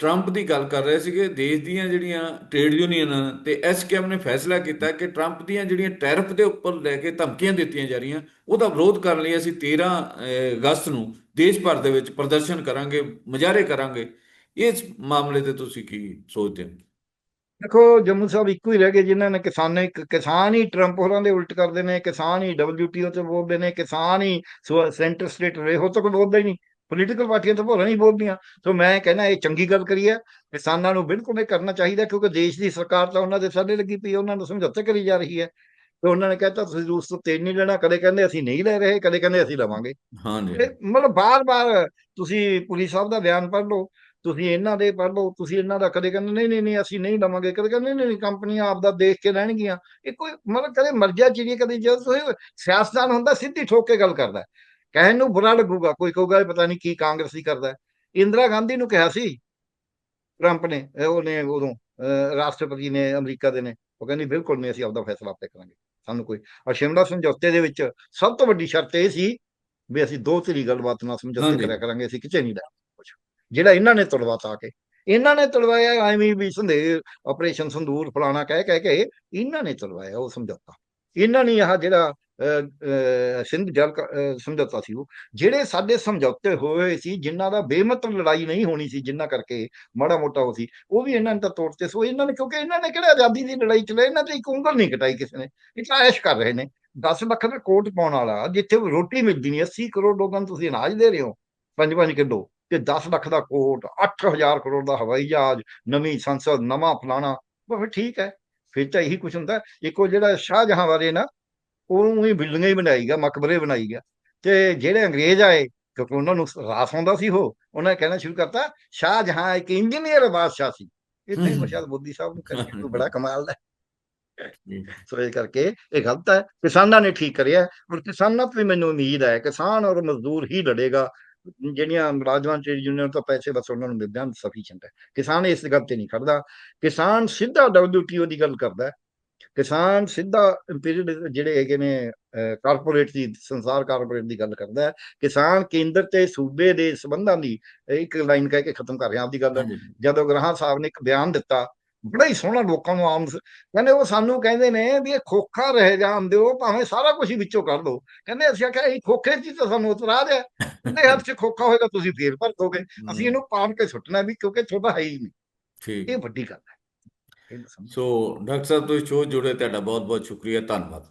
Trump ਦੀ ਗੱਲ ਕਰ ਰਹੇ ਸੀਗੇ, ਦੇਸ਼ ਦੀਆਂ ਜਿਹੜੀਆਂ ਟ੍ਰੇਡ ਯੂਨੀਅਨ ਤੇ ਐਸਕੇਐਮ ਨੇ ਫੈਸਲਾ ਕੀਤਾ ਕਿ ਟਰੰਪ ਦੀਆਂ ਜਿਹੜੀਆਂ ਟੈਰਿਫ ਦੇ ਉੱਪਰ ਲੈ ਕੇ ਧਮਕੀਆਂ ਦਿੱਤੀਆਂ ਜਾ ਰਹੀਆਂ, ਉਹਦਾ ਵਿਰੋਧ ਕਰਨ ਲਈ ਅਸੀਂ 13 ਅਗਸਤ ਨੂੰ ਦੇਸ਼ ਭਰ ਦੇ ਵਿੱਚ ਪ੍ਰਦਰਸ਼ਨ ਕਰਾਂਗੇ, ਮੁਜ਼ਾਹਰੇ ਕਰਾਂਗੇ। ਇਸ ਮਾਮਲੇ ਤੇ ਤੁਸੀਂ ਕੀ ਸੋਚਦੇ ਹੋ? ਦੇਖੋ, ਜੰਮੂ ਸਾਹਿਬ ਇੱਕੋ ਹੀ ਰਹਿ ਗਏ ਜਿਨ੍ਹਾਂ ਨੇ ਕਿਸਾਨਾਂ ਕਿਸਾਨ ਹੀ ਟਰੰਪ ਹੋਰਾਂ ਦੇ ਉਲਟ ਕਰਦੇ ਨੇ, ਕਿਸਾਨ ਹੀ WTO ਤੇ ਬੋਲਦੇ ਨੇ, ਕਿਸਾਨ ਹੀ ਸੈਂਟਰ ਸਟੇਟ ਰਹੇ ਹੋ ਤੱਕ ਬੋਲਦਾ ਹੀ ਨਹੀਂ। ਪੋਲੀਟੀਕਲ ਪਾਰਟੀਆਂ ਤਾਂ ਭੋਰਾ ਨਹੀਂ ਬੋਲਦੀਆਂ। ਸੋ ਮੈਂ ਕਹਿੰਦਾ ਇਹ ਚੰਗੀ ਗੱਲ ਕਰੀ ਹੈ ਕਿਸਾਨਾਂ ਨੂੰ ਬਿਲਕੁਲ ਇਹ ਕਰਨਾ ਚਾਹੀਦਾ ਕਿਉਂਕਿ ਦੇਸ਼ ਦੀ ਸਰਕਾਰ ਤਾਂ ਉਹਨਾਂ ਦੇ ਸਾਡੇ ਲੱਗੀ ਪਈ ਉਹਨਾਂ ਨੂੰ ਸਮਝੌਤੇ ਕਰੀ ਜਾ ਰਹੀ ਹੈ। ਤੇ ਉਹਨਾਂ ਨੇ ਕਹਿਤਾ ਤੁਸੀਂ ਰੂਸ ਤੋਂ ਤੇਲ ਨਹੀਂ ਲੈਣਾ ਕਦੇ ਕਹਿੰਦੇ ਅਸੀਂ ਨਹੀਂ ਲੈ ਰਹੇ ਕਦੇ ਕਹਿੰਦੇ ਅਸੀਂ ਲਵਾਂਗੇ। ਹਾਂਜੀ। ਮਤਲਬ ਬਾਰ-ਬਾਰ ਤੁਸੀਂ ਪੁਲਿਸ ਸਾਹਿਬ ਦਾ ਬਿਆਨ ਪੜ੍ਹ ਲਓ ਤੁਸੀਂ ਇਹਨਾਂ ਦੇ ਪੜ੍ਹ ਲਓ ਤੁਸੀਂ ਇਹਨਾਂ ਦਾ ਕਦੇ ਕਹਿੰਦੇ ਨਹੀਂ ਨਹੀਂ ਨਹੀਂ ਅਸੀਂ ਨਹੀਂ ਲਵਾਂਗੇ ਕਦੇ ਕਹਿੰਦੇ ਨਹੀਂ ਨਹੀਂ ਕੰਪਨੀਆਂ ਆਪਦਾ ਦੇਖ ਕੇ ਲੈਣਗੀਆਂ ਇਹ ਕੋਈ ਮਤਲਬ ਕਦੇ ਮਰਜ਼ਾ ਚੀਜ਼ ਕਦੇ ਜਦੋਂ ਸਿਆਸਤਦਾਨ ਹੁੰਦਾ ਸਿੱਧੀ ਠੋਕ ਕੇ ਗੱਲ ਕਰਦਾ। ਕਹਿਣ ਨੂੰ ਬੁਰਾ ਲੱਗੂਗਾ ਕੋਈ ਕਹੂਗਾ ਪਤਾ ਨਹੀਂ ਕੀ ਕਾਂਗਰਸੀ ਕਰਦਾ। ਇੰਦਰਾ ਗਾਂਧੀ ਨੂੰ ਕਿਹਾ ਸੀ ਟਰੰਪ ਨੇ ਉਹਨੇ ਉਦੋਂ ਰਾਸ਼ਟਰਪਤੀ ਨੇ ਅਮਰੀਕਾ ਦੇ ਨੇ ਉਹ ਕਹਿੰਦੀ ਬਿਲਕੁਲ ਨਹੀਂ ਅਸੀਂ ਆਪਦਾ ਫੈਸਲਾ ਆਪੇ ਕਰਾਂਗੇ ਸਾਨੂੰ ਕੋਈ ਔਰ ਸ਼ਿਮਲਾ ਸਮਝੌਤੇ ਦੇ ਵਿੱਚ ਸਭ ਤੋਂ ਵੱਡੀ ਸ਼ਰਤ ਇਹ ਸੀ ਵੀ ਅਸੀਂ ਦੋ ਧਿਰੀ ਗੱਲਬਾਤ ਨਾਲ ਸਮਝੌਤੇ। ਕਰਿਆ ਕਰਾਂਗੇ ਅਸੀਂ ਕਿਤੇ ਨਹੀਂ ਲੈ ਕੁਝ ਜਿਹੜਾ ਇਹਨਾਂ ਨੇ ਤੁੜਵਾਤਾ ਕੇ ਇਹਨਾਂ ਨੇ ਤੁੜਵਾਇਆ ਐਵੇਂ ਵੀ ਸੰਦੇ ਆਪਰੇਸ਼ਨ ਸੰਦੂਰ ਫਲਾਣਾ ਕਹਿ ਕਹਿ ਕੇ ਇਹਨਾਂ ਨੇ ਤੁੜਵਾਇਆ ਉਹ ਸਮਝੌਤਾ ਇਹਨਾਂ ਨੇ ਆਹ ਜਿਹੜਾ ਸਿੰਧ ਜਲ ਕ- ਅਹ, ਸਮਝੌਤਾ ਸੀ ਉਹ। ਜਿਹੜੇ ਸਾਡੇ ਸਮਝੌਤੇ ਹੋਏ ਸੀ ਜਿਨ੍ਹਾਂ ਦਾ ਬੇਮਤਲਬ ਲੜਾਈ ਨਹੀਂ ਹੋਣੀ ਸੀ ਜਿਨ੍ਹਾਂ ਕਰਕੇ ਮਾੜਾ ਮੋਟਾ ਉਹ ਸੀ ਉਹ ਵੀ ਇਹਨਾਂ ਨੇ ਤਾਂ ਤੋੜਤੇ ਸੋ ਇਹਨਾਂ ਨੇ ਕਿਉਂਕਿ ਇਹਨਾਂ ਨੇ ਕਿਹੜਾ ਆਜ਼ਾਦੀ ਦੀ ਲੜਾਈ ਚਲੇ ਇਹਨਾਂ ਤੇ ਇੱਕ ਉਂਗਲ ਨਹੀਂ ਕਟਾਈ ਕਿਸੇ ਨੇ। ਇਹ ਤਾਂ ਐਸ਼ ਕਰ ਰਹੇ ਨੇ। 10 ਲੱਖ ਦਾ ਕੋਟ ਪਾਉਣ ਵਾਲਾ ਜਿੱਥੇ ਰੋਟੀ ਮਿਲਦੀ ਨਹੀਂ 80 ਕਰੋੜ ਲੋਕਾਂ ਨੂੰ ਤੁਸੀਂ ਅਨਾਜ ਦੇ ਰਹੇ ਹੋ 5-5 ਕਿਲੋ ਤੇ 10 ਲੱਖ ਦਾ ਕੋਟ 8000 ਕਰੋੜ ਦਾ ਹਵਾਈ ਜਹਾਜ਼ ਨਵੀਂ ਸੰਸਦ ਨਵਾਂ ਫਲਾਣਾ ਉਹ ਫਿਰ ਠੀਕ ਹੈ। ਫਿਰ ਤਾਂ ਇਹੀ ਕੁਝ ਹੁੰਦਾ। ਇੱਕੋ ਜਿਹੜਾ ਸ਼ਾਹਜਹਾਂ ਬਾਰੇ ਨਾ ਉਹਨੂੰ ਹੀ ਬਿਲਡਿੰਗਾਂ ਹੀ ਬਣਾਈ ਗਿਆ ਮਕਬਰੇ ਬਣਾਈ ਗਿਆ। ਤੇ ਜਿਹੜੇ ਅੰਗਰੇਜ਼ ਆਏ ਕਿਉਂਕਿ ਉਹਨਾਂ ਨੂੰ ਰਾਸ ਆਉਂਦਾ ਸੀ ਉਹ ਉਹਨਾਂ ਨੇ ਕਹਿਣਾ ਸ਼ੁਰੂ ਕਰਤਾ ਸ਼ਾਹਜਹਾਂ ਇੱਕ ਇੰਜੀਨੀਅਰ ਬਾਦਸ਼ਾਹ ਸੀ। ਹਮ। ਮਸ਼ਾਦ ਬੁੱਧੀ ਸਾਹਿਬ ਨੂੰ ਕਰਕੇ ਕੋਈ ਬੜਾ ਕਮਾਲ ਦਾ। ਸੋ ਇਹ ਕਰਕੇ ਇਹ ਗਲਤ ਹੈ। ਕਿਸਾਨਾਂ ਨੇ ਠੀਕ ਕਰਿਆ। ਔਰ ਕਿਸਾਨਾਂ ਤੋਂ ਵੀ ਮੈਨੂੰ ਉਮੀਦ ਹੈ ਕਿਸਾਨ ਔਰ ਮਜ਼ਦੂਰ ਹੀ ਲੜੇਗਾ। ਜਿਹੜੀਆਂ ਮੁਲਾਜ਼ਮਾਂ ਟ੍ਰੇਡ ਯੂਨੀਅਨ ਤੋਂ ਪੈਸੇ ਬਸ ਉਹਨਾਂ ਨੂੰ ਮਿਲਦੇ ਹਨ ਸਫੀਸ਼ੀਐਂਟ ਹੈ। ਕਿਸਾਨ ਇਸ ਗੱਲ ਤੇ ਨਹੀਂ ਖੜਦਾ। ਕਿਸਾਨ ਸਿੱਧਾ WTO ਦੀ ਗੱਲ ਕਰਦਾ ਕਿਸਾਨ ਸਿੱਧਾ ਇੰਪੀਰੀਅਲ ਜਿਹੜੇ ਹੈਗੇ ਨੇ ਕਾਰਪੋਰੇਟ ਦੀ ਸੰਸਾਰ ਕਾਰਪੋਰੇਟ ਦੀ ਗੱਲ ਕਰਦਾ ਹੈ। ਕਿਸਾਨ ਕੇਂਦਰ ਤੇ ਸੂਬੇ ਦੇ ਸਬੰਧਾਂ ਦੀ ਇੱਕ ਲਾਈਨ ਕਹਿ ਕੇ ਖਤਮ ਕਰ ਰਿਹਾ ਆਪਦੀ ਗੱਲ। ਜਦੋਂ ਗ੍ਰਾਹਾਂ ਸਾਹਿਬ ਨੇ ਇੱਕ ਬਿਆਨ ਦਿੱਤਾ ਬੜਾ ਹੀ ਸੋਹਣਾ ਲੋਕਾਂ ਨੂੰ ਆਮ ਕਹਿੰਦੇ ਉਹ ਸਾਨੂੰ ਕਹਿੰਦੇ ਨੇ ਵੀ ਇਹ ਖੋਖਾ ਰਹਿ ਜਾਣ ਦਿਓ ਭਾਵੇਂ ਸਾਰਾ ਕੁਝ ਵਿੱਚੋਂ ਕਰ ਲਓ ਕਹਿੰਦੇ ਅਸੀਂ ਆਖਿਆ ਇਹ ਖੋਖੇ ਚ ਤਾਂ ਸਾਨੂੰ ਉਤਰਾਜ ਹੈ ਕਹਿੰਦੇ ਹੱਥ 'ਚ ਖੋਖਾ ਹੋਏਗਾ ਤੁਸੀਂ ਫੇਰ ਭਰ ਦੋਗੇ। ਅਸੀਂ ਇਹਨੂੰ ਪਾੜ ਕੇ ਸੁੱਟਣਾ ਵੀ ਕਿਉਂਕਿ ਤੁਹਾਡਾ ਹੈ ਹੀ ਨਹੀਂ। ਠੀਕ। ਇਹ ਵੱਡੀ ਗੱਲ ਹੈ। ਸੋ ਡਾਕਟਰ ਸਾਹਿਬ ਤੁਸੀਂ ਸ਼ੋਅ ਜੁੜੇ ਤੁਹਾਡਾ ਬਹੁਤ ਬਹੁਤ ਸ਼ੁਕਰੀਆ ਧੰਨਵਾਦ।